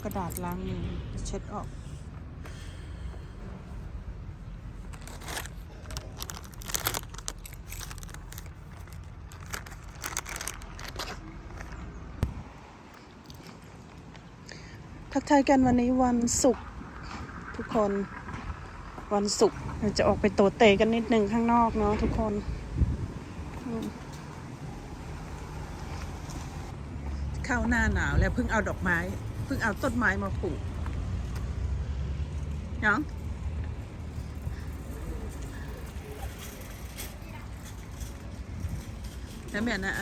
ากระดาษล้างมือเช็ดออก ทักทายกันวันนี้วันศุกร์ทุกคนวันศุกร์เราจะออกไปโตเตะกันนิดนึงข้างนอกเนาะทุกคน เข้าหน้าหนาวแล้วเพิ่งเอาดอกไม้ พิ่งเอาต้นไม้มาปลูกเนาะแล้วแม่นะ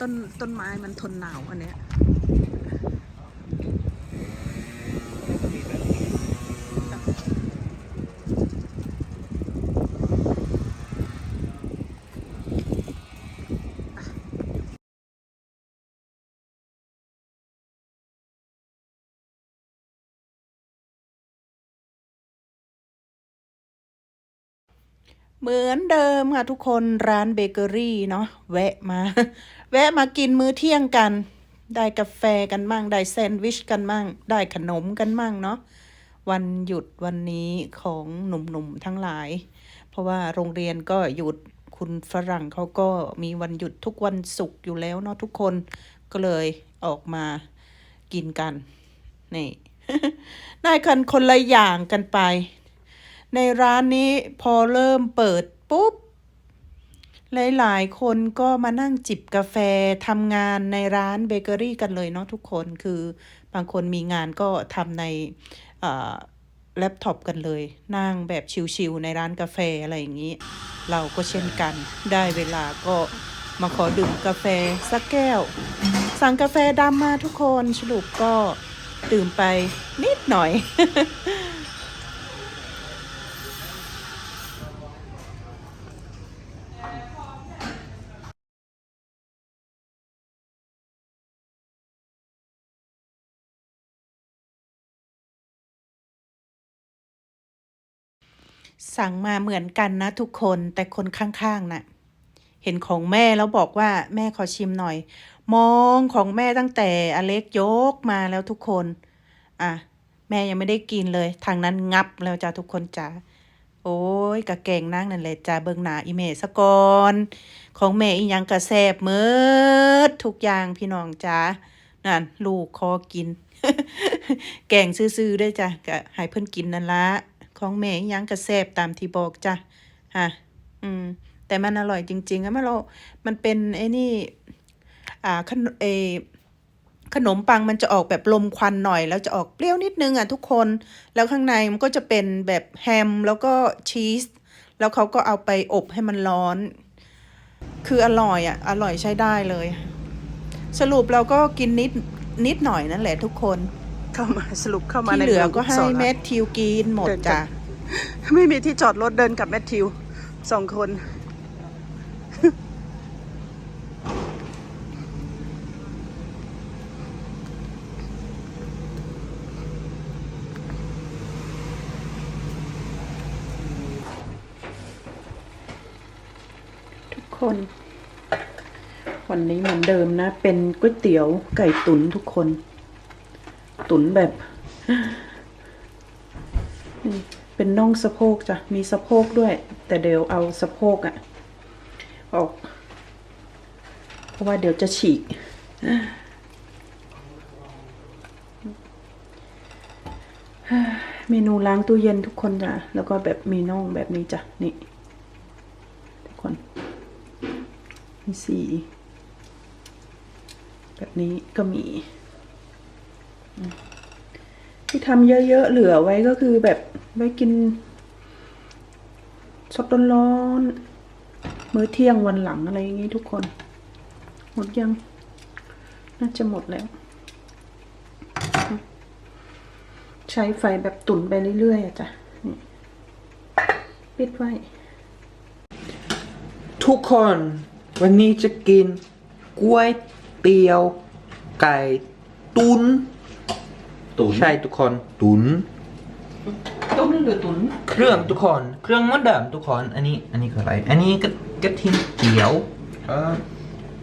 ต้นต้นไม้มันทนหนาวอันเนี้ย เหมือนเดิมค่ะทุกคนร้านเบเกอรี่เนาะแวะมา แวะมากินมื้อเที่ยงกัน ได้กาแฟกันมั่ง ได้แซนด์วิชกันมั่ง ได้ขนมกันมั่งเนาะวันหยุดวันนี้ของหนุ่มๆทั้งหลาย เพราะว่าโรงเรียนก็หยุดคุณฝรั่งเขาก็มีวันหยุดทุกวันศุกร์อยู่แล้วเนาะทุกคนก็เลยออกมากินกันนี่ได้กันคนละอย่างกันไป ในร้านนี้พอเริ่มเปิดปุ๊บ หลายๆ คนก็มานั่งจิบกาแฟทำงานในร้านเบเกอรี่กันเลยเนาะทุกคนคือบางคนมีงานก็ทำในแล็ปท็อปกันเลย นั่งแบบชิลๆในร้านกาแฟอะไรอย่างนี้ เราก็เช่นกัน ได้เวลาก็มาขอดื่มกาแฟสักแก้ว สั่งกาแฟดำมาทุกคนสรุปก็ดื่มไปนิดหน่อย สั่งมาเหมือนกันนะทุกคนแต่คนข้างๆน่ะ เห็นของแม่แล้วบอกว่าแม่ขอชิมหน่อย มองของแม่ตั้งแต่อเล็กยกมาแล้วทุกคน อะ แม่ยังไม่ได้กินเลย ทางนั้นงับแล้วจ้าทุกคนจ้าโอ้ยกะแกงนั่งนั่นแหละจ้าเบิงหนาอีเมสก่อนของแม่อีหยังกระแซบเมิดทุกอย่างพี่น้องจ้านั่นลูกคอกิน แกงซื่อๆด้วยจ้ะกะให้เพิ่นกินนั่นละ ของแม่ยังกระแซบตามที่บอกจ้ะฮะอืม แต่มันอร่อยจริงๆอะมันเรา มันเป็นไอ้นี่ อ่าขนเอขนมปังมันจะออกแบบลมควันหน่อยแล้วจะออกเปรี้ยวนิดนึงอะทุกคน แล้วข้างในมันก็จะเป็นแบบแฮมแล้วก็ชีส แล้วเขาก็เอาไปอบให้มันร้อน คืออร่อยอะ อร่อยใช้ได้เลย สรุปเราก็กินนิดนิดหน่อยนั่นแหละทุกคน เข้ามาสรุปเข้ามาที่ในเหลือก็มืงให้สนแมทธิวกินหมดเดินจ้ะกันไม่มีที่จอดรถเดินกับแมทธิวสองคน ทุกคน วันนี้เหมือนเดิมนะ เป็นก๋วยเตี๋ยวไก่ตุ๋นทุกคน ตุนแบบนี่เป็นน่องสะโพกจ้ะ มีสะโพกด้วย แต่เดี๋ยวเอาสะโพกอะออก เพราะว่าเดี๋ยวจะฉีก เมนูล้างตู้เย็นทุกคนจ้ะ แล้วก็แบบมีน่องแบบนี้จ้ะ นี่ ทุกคน มีสี แบบนี้ก็มี ที่ทำเยอะๆเหลือไว้ก็คือแบบไว้กินสดร้อนๆมื้อเที่ยงวันหลังอะไรอย่างงี้ทุกคน หมดยัง น่าจะหมดแล้ว ใช้ไฟแบบตุ๋นไปเรื่อยๆอะจ้ะปิดไว้ ทุกคนวันนี้จะกินก๋วยเตี๋ยวไก่ตุน ตุ๋นใช่ทุกคน ตุน ต้มหรือตุ๋นเครื่องทุกคน เครื่องเหมือนเดิมทุกคน อันนี้ อันนี้คืออะไร อันนี้กระกระเทียมเจียวเอ่อ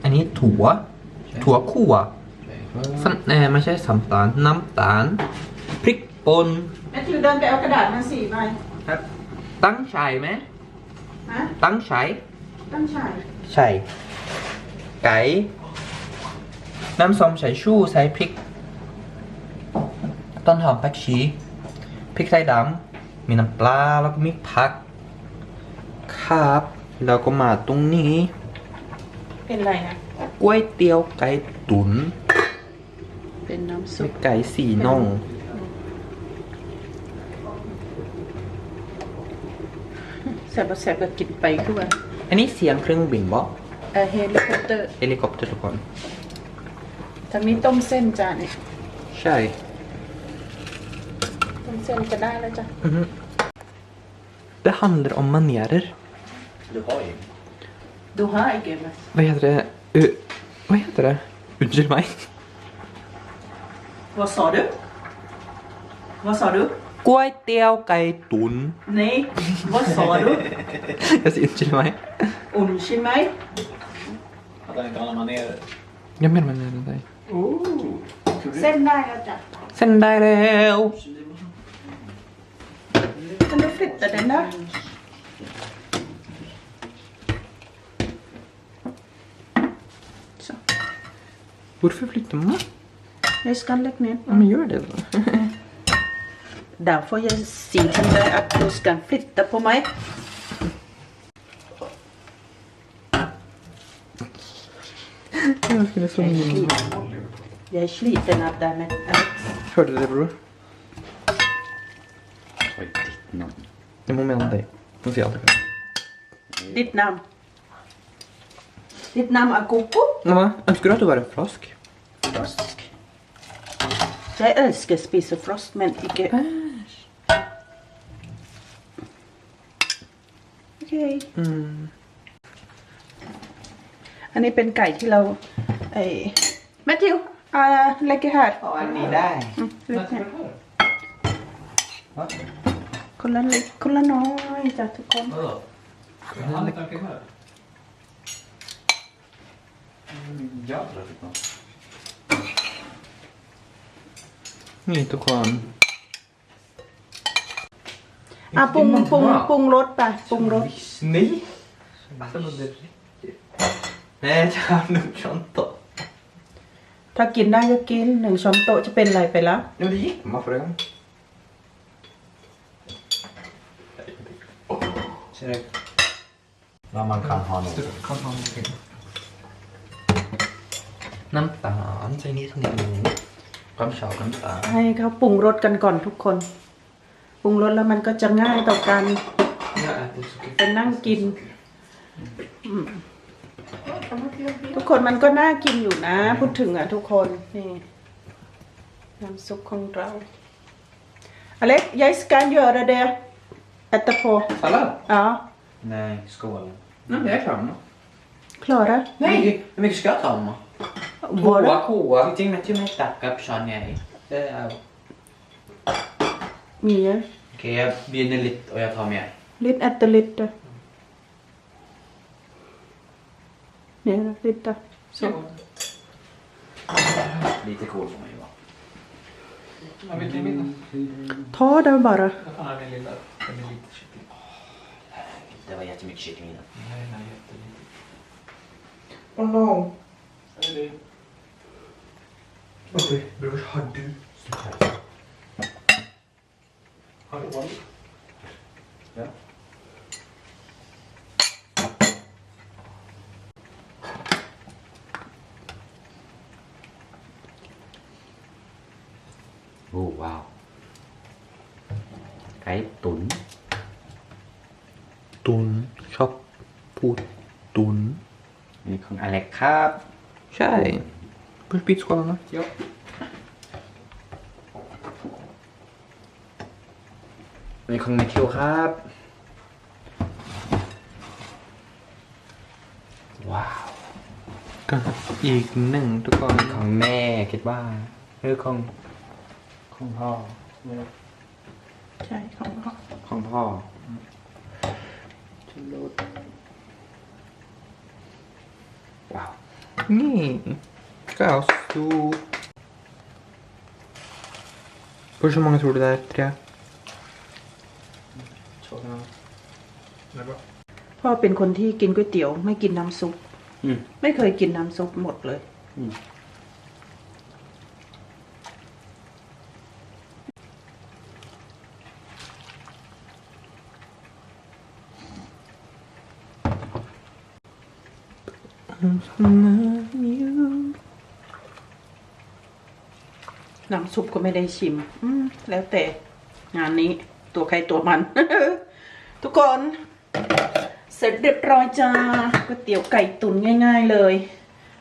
อันนี้ถั่วใช่ถั่วคั่วสัมเอ่อไม่ใช่สัมตาลน้ำตาล พริกป่นแมทธิวเดินไปเอากระดาษมาสี่ใบครับตั้งใช่ไหม ฮะตั้งใช่ตั้งฉายใช่ไก่ น้ำส้มใส่ชู ใส่พริก ต้นหอมผักชี พริกไทยดำ มีน้ำปลา แล้วก็มีผัก ครับ แล้วก็มาตรงนี้ เป็นไรอะก๋วยเตี๋ยวไก่ตุ๋นเป็นน้ำซุมีปไก่สีน่องแซ่บแซ่บก็กินไปคือว่าอันนี้เสียงเครื่องบินบ่เออเฮลิคอปเตอร์เฮลิคอปเตอร์ทุกคน ทางนี้ต้มเส้นจ้าเนี่ยใช่ต้ม เส้นจะได้แล้วจ้ะ Mhm. Det handlar om manerer. Du har ju. ดูฮะไอเกมอะ Vad heter det? Uh, vad heter det? Unnskyld mig. Vad sa du? Vad sa du? ก๋วยเตี๋ยวไก่ตุ๋น Nej, vad sa du? Jag säger unnskyld mig. Unnskyld mig? Att han inte har några manérer. Jag menar manerer dig. เส้นได้แล้วจ้ะ Sen där är Kan du flytta den där? Så. Varför flyttar man? Jag ska lägga ner. Ja, men gör det då. Där får jag se till dig att du ska flytta på mig. Jag skulle så Jag är sliten av det men Hörde du det bror? Jag mår mellan dig. Nu ser jag allt. ditt namn. Ditt namn är Koko. Mamma, önskar du att du var en frosk? Frosk. Jag älskar spis och frost men inte... Okej. Mm. อันนี้เป็นไก่ที่เราไอ้แมทธิวอ่าเล็กแค่ Ja, ni där. เล็กเนี่ย คนละเล็กคนละน้อยจ้ะทุกคน Vadå? Han är inte okej här. Jag tror att det något. นี่ทุกคนอะปรุงปรุงปรุงรสไปปรุงรส Nej! Alltså, det räcker. Nej, jag har nog inte. ถ้ากินได้ก็กินหนึ่งช้อนโต๊ะจะเป็นอะไรไปแล้ว Ja, men det gick man förra gången. Ser du? Vad man kan ha något. น้ำตาลใส่นิดนึงความชอบน้ำตาลให้เขาปรุงรสกันก่อนทุกคน ปรุงรสแล้วมันก็จะง่ายต่อการ Jag äter så ไปนั่งกินอืมทุกคนมันก็น่ากินอยู่นะ พูดถึงอะทุกคนนี่น้ำซุปของเราอเล็กยายสกันเยอะเดีย แอตตาโพ Sallad? อ๋อ Nej, skål. Nej, jag är klar nu. Klara? Nej! Hur mycket ska jag ta mamma? Våra? koa. Jing med till mig tacka Sean jag Det är... มีเยอะ Okej, jag bjuder lite och jag tar mer. ลิตรแอตเตอร์ลิตรเนี่ยนะลิตร så Lite cool får man ju vara. Jag vet inte mina. ta det bara Vad fan är min lilla? Den är lite kyckling. Det var jättemycket kyckling i den. Nej, den är jätteliten. Oh no. Är det... Okej, bror, har du... Har du varit? Ja. Oh wow. Cái tún ตุนชอบพูดตุน นี่ของอเล็ก ครับ ใช่เพื่อปิดสกอลนะยกนี่ของแมทธิวครับ ว้าวก็อีกหนึ่งทุกคนของแม่คิดว่าหรือของของพ่อใช่ของเขาของพ่อชูรส ว้าวนี่ Kaossop. Hur så många tror du det är? Tre? พ่อเป็นคนที่กินก๋วยเตี๋ยว ไม่กินน้ำซุปอืมไม่เคยกินน้ำซุปหมดเลยอื น้ำซุปก็ไม่ได้ชิม อืมแล้วแต่ งานนี้ตัวใครตัวมัน ทุกคน เสร็จเรียบร้อยจ้าก๋วยเตี๋ยวไก่ตุ๋นง่าย ๆ เลย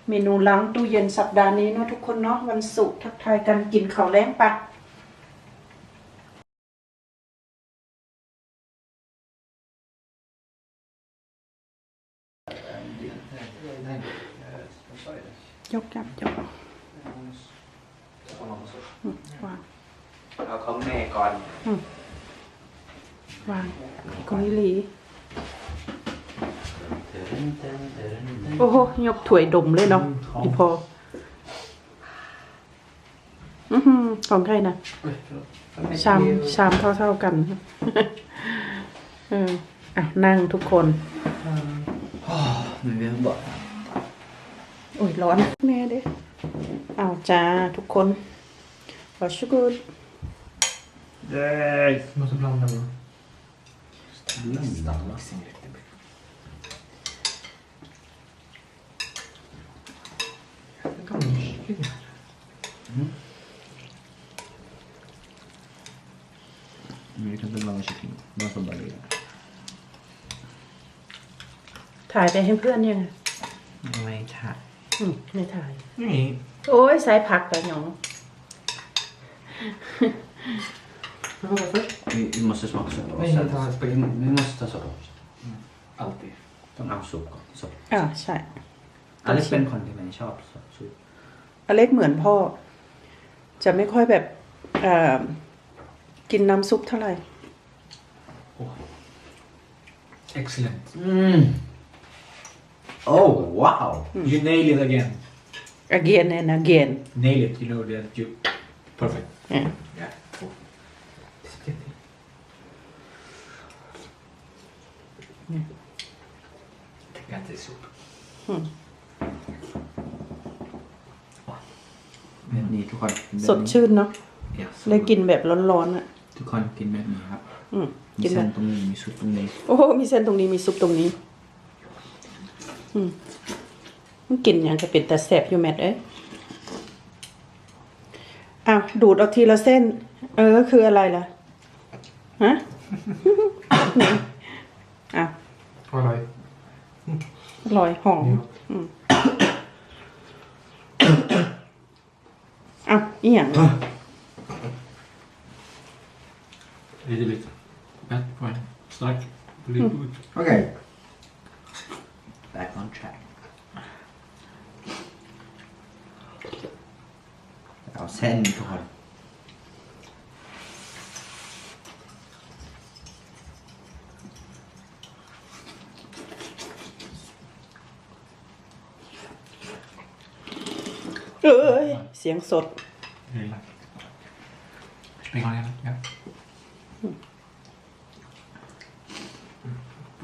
เมนูล้างตู้เย็นสัปดาห์นี้เนาะทุกคนเนาะวันศุกร์ทักทายกันกินข้าวแล้งปะ ยกจับยกอืมวาง เอาของแม่ก่อน วางกองอีหลี โอ้โหยกถ้วยดมเลยเนาะอีพออือหือของใครนะชามชามเท่าๆกัน เอออะนั่งทุกคน Men vi har bara... โอ้ยร้อนแม่เด้เอาจ้าทุกคนขอชุกุด Nej! Måste blanda bra. Blanda. Men vi kan inte blanda kyckling. Man får bara ligga. ถ่ายไปให้เพื่อนยังไงไม่ค่ะอืมไม่ถ่าย Nej. โอ้ยสายผักแต่หยอง Vi, vi måste smaka soppa. Nej, Sen- inte alls. vi, vi måste ta soppa också. Alltid. ต้องเอาซุปก่อนซุปอ่าใช่อันนี้เป็นคนที่ไม่ชอบซุปอเล็กเหมือนพ่อ จะไม่ค่อยแบบเอ่อกินน้ำซุปเท่าไหร่ Excellent. อืมโอ้ว้าว You nail it again. again and again Nail it. You know that you. Perfect. Yeah. Yeah. Cool. Got this soup. แบบนี้ทุกคนแบบนี้สดชื่นเนาะ Yes เลยกินแบบร้อนๆอะ ทุกคนกินแบบนี้ครับ อืมมีกินแบเส้นบตรงนี้มีซุปตรงนี้โอ้โหมีเส้นตรงนี้มีซุปตรงนี้ อืมมันกินอย่างจะเป็นแต่แสบอยู่แมทเอ้ยอ้าวดูดเอาทีละเส้น เออ คืออะไรล่ะ ฮะ ไหน อ้าว Vad อร่อยหอมอืมอ้าวอีหยัง Lite bit. But fine. Stark. Lite good. โอเค back on track เอาเส้นทุกคน เอ้ย เสียงสด Really. Spring on igen. Ja.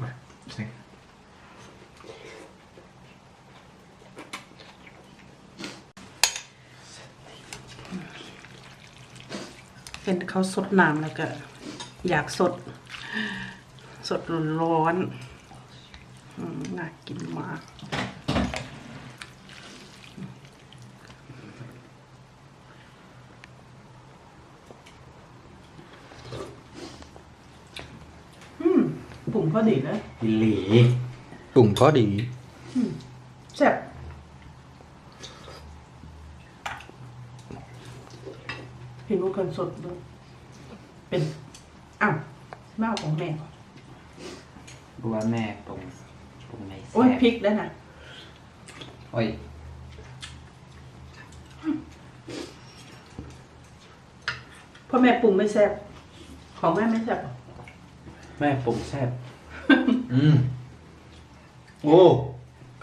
Oj, Snyggt. เป็นเขาสดน้ำแล้วก็ อยากสด สดร้อนๆอืมน่ากินมาก อืมปุ่มพอดีเลย หลี Bụng có đi. แซ่บเห็นว่ากันสดด้วยเป็น อ้าวแม่เอาของแม่ก่อนเพราะว่าแม่ปรุงปรุงในแซ่โอ้ยบพริกแล้วนะโอ้ยเพราะแม่ปรุงไม่แซ่บของแม่ไม่แซ่บหรอแม่ปรุงแซ่บอืม โอ้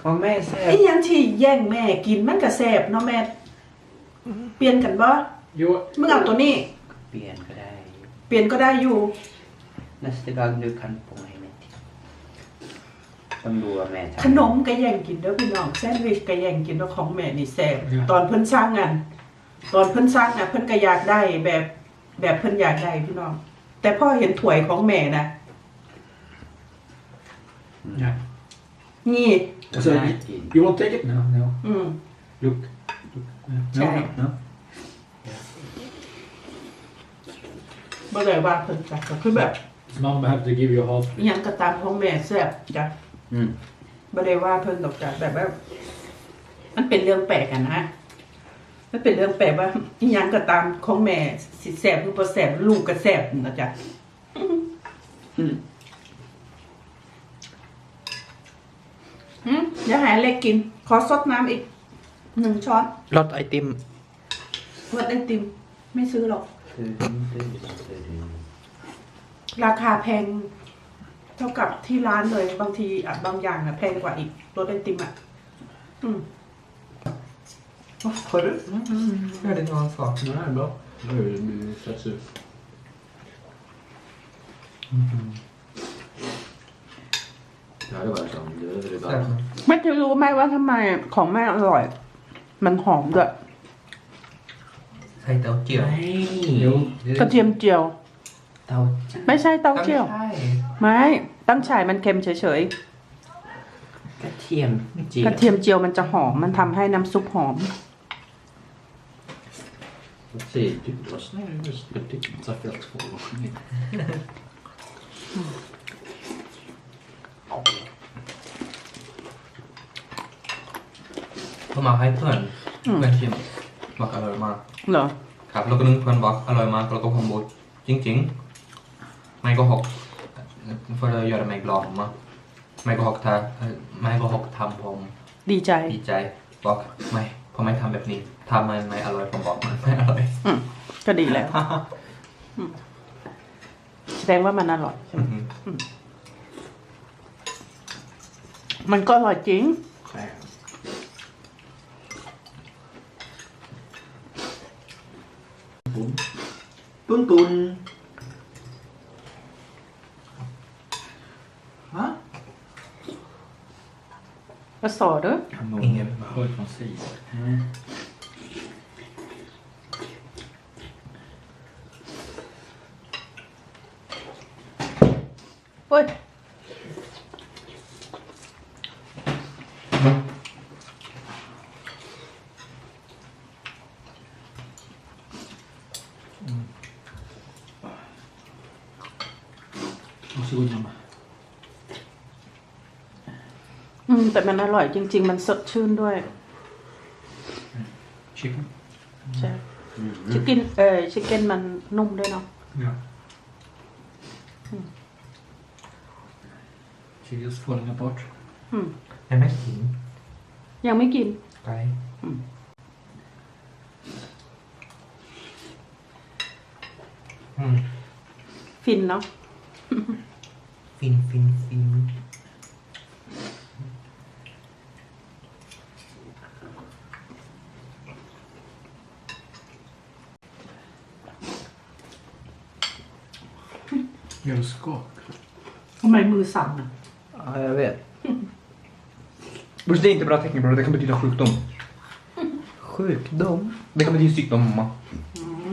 ของแม่แซ่บไอ้ยังที่แย่งแม่กินมันก็แซ่บเนาะแม่ เปลี่ยนกันบ่ Jo, มึงเอาตัวนี้ เปลี่ยนก็ได้เปลี่ยนก็ได้อยู่ Nästa gång du kan få mig med till. Som du var med ขนมก็แย่งกินเด้อพี่น้องแซนด์วิชก็แย่งกินแล้วของแม่นี่แซ่บอืมตอนเพิ่นสร้างงานตอนเพิ่นสร้างอะเพิ่นก็อยากได้แบบแบบเพิ่นอยากได้พี่น้อง แต่พ่อเห็นถ้วยของแม่นะ ja. นี่ Alltså, Nej. you won't take it? No, no. อืม Look. Look. No, Try. no, no. บ่ได้ว่าเพิ่นจ้ะก็คือแบบ His mom have to give you half. อิหยังก็ตามของแม่แซ่บจ้ะ Mm. บ่ได้ว่าเพิ่นดอกจ้ะแบบว่ามันเป็นเรื่องแปลกอะนะมันเป็นเรื่องแปลกว่าอิหยังก็ตามของแม่สิแซ่บหรือบ่แซ่บลูกก็แซ่บนะจ๊ะ อืมเดี๋ยวหาเล็กกิน ขอซดน้ำอีกหนึ่งช้อนรสไอติมรสไอติม ไม่ซื้อหรอก Tudum, tudum, tudum. ราคาแพง เท่ากับที่ร้านเลยบางทีอะบางอย่างอะแพงกว่าอีกรสไอติมอะ อืม Har du? Jag hade någon sak. Nej, bra. Nu blir det fett sur. Det här är verkligen... Det är det där. แม่จะรู้ไหมว่าทำไมของแม่อร่อย มันหอมด้วยใส่เต้าเจี้ยว Jo. กระเทียมเจียว เต้าไม่ใช่เต้าเจี้ยวใช่ไม่ตั้งฉายมันเค็มเฉยกระเทียมเจียๆกระเทียมเจียวมันจะหอมมันทำให้น้ำซุปหอม Vad säger du? Vad snäll du är. Jag tycker inte att jag ska vara med. เขามาให้เพื่อนอืม เพื่อนชิมบอกอร่อยมากเหรอครับแล้วก็นึกเพื่อนบอกอร่อยมากแล้วก็ผมบอกจริงๆ ไม่ก็หกเพื่อ göra mig glad mamma ไม่ก็หกทาไม่ก็หกทำผม ดีใจ ดีใจบอกไม่พอไม่ทำแบบนี้ทำมันไม่อร่อยผมบอกมันไม่อร่อย อืมก็ดีแล้วอืมแสดงว่ามันอร่อยใช่ไหมอือหือมันก็อร่อยจริง ตุนตุนฮะก็สอเด้อ Ingen. Hör från sidan. เฮ้ย Varsågod mamma. อื มแต่มันอร่อยจริง ๆ มันสดชื่นด้วย Chicken? ใช่ ชิคกินเออชิคเก้นมันนุ่มด้วยเนาะ Ja. Chili's falling apart. อืมยังไม่กินยังไม่กินไก่อืมอืมฟินเนาะฟินฟิ นฟิน Gör du skak? ทำไมมือสั่นอะ Ja, jag vet. Det är inte bra tecken bror, det kan betyda sjukdom. Sjukdom? Det kan betyda sjukdom mamma.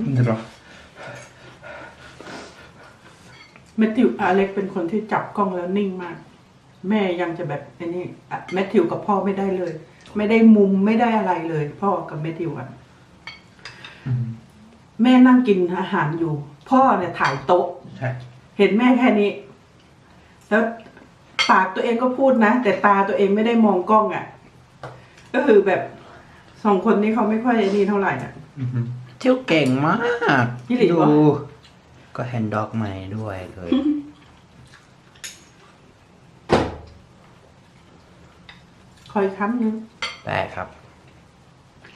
Inte bra. แมทธิวอเล็กเป็นคนที่จับกล้องแล้วนิ่งมาก แม่ยังจะแบบไอ้นี่อะแมทธิวกับพ่อไม่ได้เลย ไม่ได้มุมไม่ได้อะไรเลย พ่อกับแมทธิวอะแม่นั่งกินอาหารอยู่ พ่อเนี่ยถ่ายโต๊ะ ใช่ เห็นแม่แค่นี้ แล้วปากตัวเองก็พูดนะ แต่ตาตัวเองไม่ได้มองกล้องอะ่ะ ก็คือแบบสองคนนี้เขาไม่ค่อยนี่เท่าไหร่อะ เที่ยวเก่งมากพี่หลีวะดูก็เห็นดอกไม้ด้วยเลย คอยค้ำนึงได้ครับ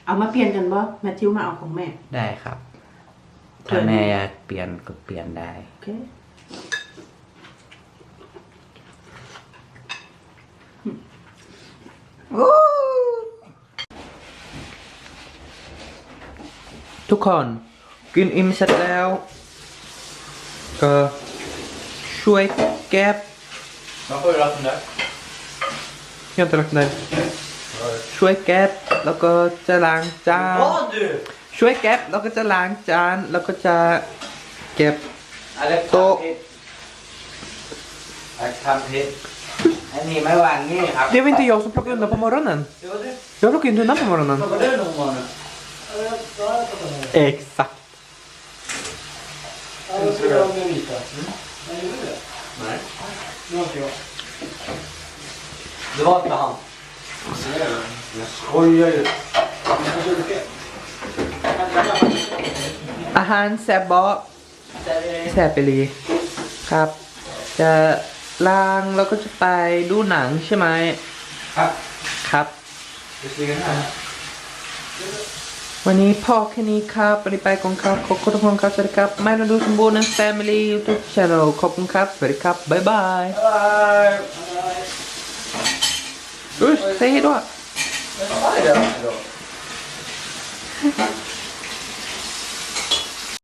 เอามาเปลี่ยนกันบ่แมทธิวมาเอาของแม่ ได้ครับเชิถ้าญแม่อยากเปลี่ยนก็เปลี่ยนได้ โอเค ทุกคนกินอิ่มเสร็จแล้วก็ช่วยแก็บ Man får ju lagt den där. ยังตรักได้ช่วยแก็บแล้วก็จะล้างจาน du! ช่วยแก็บแล้วก็จะล้างจาน แล้วก็จะเก็บ Eller Då- tandpet. Eller tandpet. En ni med vagn här. Det var inte jag som plockade undan på morgonen. Det var du. Jag plockade inte undan på morgonen. Plockade du någon morgon? Exakt. Nej. Det var inte han. Jag skojar ju. อาหารแซบบอแซบไปเลยครับ จะ ล้างแล้วก็จะไปดูหนังใช่ไหมครับครับ Visserligen här. วันนี้พอแค่นี้ครับวันนี้ไปก่อนครับขอบคุณทุกคนครับสวัสดีครับไม่ต้องดูสมบูรณ์นะ Family YouTube Channel ขอบคุณครับสวัสดีครับบ๊ายบาย Bye. อุ้ยเซ่ด้วย Hej då.